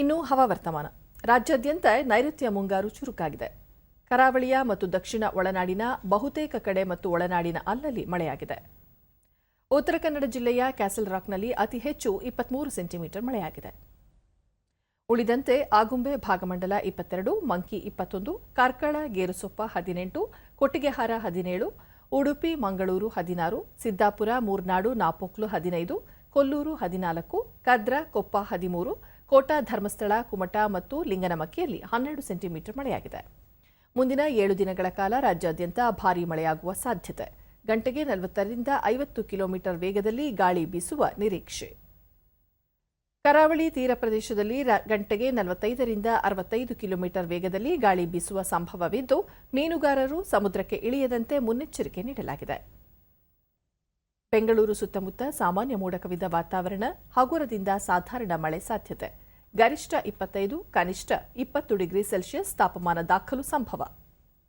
ಇನ್ನು ಹವಾವರ್ತಮಾನ ರಾಜ್ಯಾದ್ಯಂತ ನೈಋತ್ಯ ಮುಂಗಾರು ಚುರುಕಾಗಿದೆ. ಕರಾವಳಿಯ ಮತ್ತು ದಕ್ಷಿಣ ಒಳನಾಡಿನ ಬಹುತೇಕ ಕಡೆ ಮತ್ತು ಒಳನಾಡಿನ ಅಲ್ಲಲ್ಲಿ ಮಳೆಯಾಗಿದೆ. ಉತ್ತರ ಕನ್ನಡ ಜಿಲ್ಲೆಯ ಕ್ಯಾಸಲ್ ರಾಕ್ನಲ್ಲಿ ಅತಿ ಹೆಚ್ಚು ಇಪ್ಪತ್ಮೂರು ಸೆಂಟಿಮೀಟರ್ ಮಳೆಯಾಗಿದೆ. ಉಳಿದಂತೆ ಆಗುಂಬೆ ಭಾಗಮಂಡಲ ಇಪ್ಪತ್ತೆರಡು, ಮಂಕಿ ಇಪ್ಪತ್ತೊಂದು, ಕಾರ್ಕಳ, ಗೇರುಸೊಪ್ಪ ಹದಿನೆಂಟು, ಕೊಟ್ಟಿಗೆಹಾರ ಹದಿನೇಳು, ಉಡುಪಿ, ಮಂಗಳೂರು ಹದಿನಾರು, ಸಿದ್ದಾಪುರ, ಮೂರ್ನಾಡು, ನಾಪೋಕ್ಲು ಹದಿನೈದು, ಕೊಲ್ಲೂರು ಹದಿನಾಲ್ಕು, ಕದ್ರ, ಕೊಪ್ಪ ಹದಿಮೂರು ಕೋಟಾ ಧರ್ಮಸ್ಥಳ, ಕುಮಟ ಮತ್ತು ಲಿಂಗನಮಕ್ಕಿಯಲ್ಲಿ ಹನ್ನೆರಡು ಸೆಂಟಿಮೀಟರ್ ಮಳೆಯಾಗಿದೆ. ಮುಂದಿನ ಏಳು ದಿನಗಳ ಕಾಲ ರಾಜ್ಯಾದ್ಯಂತ ಭಾರೀ ಮಳೆಯಾಗುವ ಸಾಧ್ಯತೆ. ಗಂಟೆಗೆ ನಲವತ್ತರಿಂದ ಐವತ್ತು ಕಿಲೋಮೀಟರ್ ವೇಗದಲ್ಲಿ ಗಾಳಿ ಬೀಸುವ ನಿರೀಕ್ಷೆ. ಕರಾವಳಿ ತೀರ ಪ್ರದೇಶದಲ್ಲಿ ಗಂಟೆಗೆ ನಲವತ್ತೈದರಿಂದ ಅರವತ್ತೈದು ಕಿಲೋಮೀಟರ್ ವೇಗದಲ್ಲಿ ಗಾಳಿ ಬೀಸುವ ಸಂಭವವಿದ್ದು, ಮೀನುಗಾರರು ಸಮುದ್ರಕ್ಕೆ ಇಳಿಯದಂತೆ ಮುನ್ನೆಚ್ಚರಿಕೆ ನೀಡಲಾಗಿದೆ. ಬೆಂಗಳೂರು ಸುತ್ತಮುತ್ತ ಸಾಮಾನ್ಯ ಮೋಡ ಕವಿದ ವಾತಾವರಣ, ಹಗುರದಿಂದ ಸಾಧಾರಣ ಮಳೆ ಸಾಧ್ಯತೆ. ಗರಿಷ್ಠ ಇಪ್ಪತ್ತೈದು, ಕನಿಷ್ಠ ಇಪ್ಪತ್ತು ಡಿಗ್ರಿ ಸೆಲ್ಸಿಯಸ್ ತಾಪಮಾನ ದಾಖಲು ಸಂಭವ.